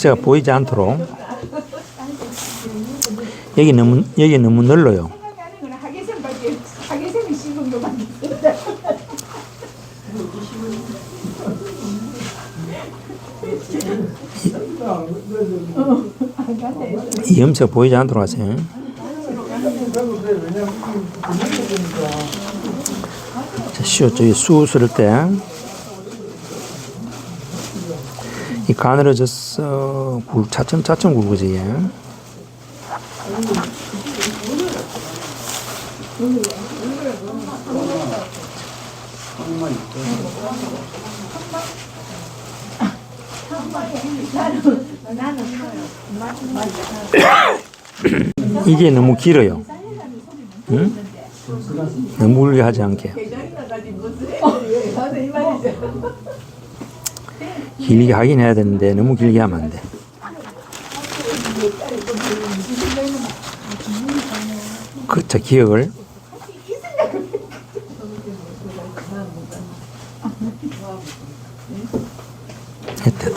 제가 보이지 않도록 여기 너무 여기 너무 넓어요. 이 염색 보이지 않도록 하세요. 자, 시옷 저기 수술할 때. 이 가늘어져서 굴, 차츰 차츰 굵어지 얘. 이게 너무 길어요. 응? 너무 울게 하지 않게. 길게 하긴 해야 되는데 너무 길게 하면 안 돼. 그, 저 기억을. 됐다.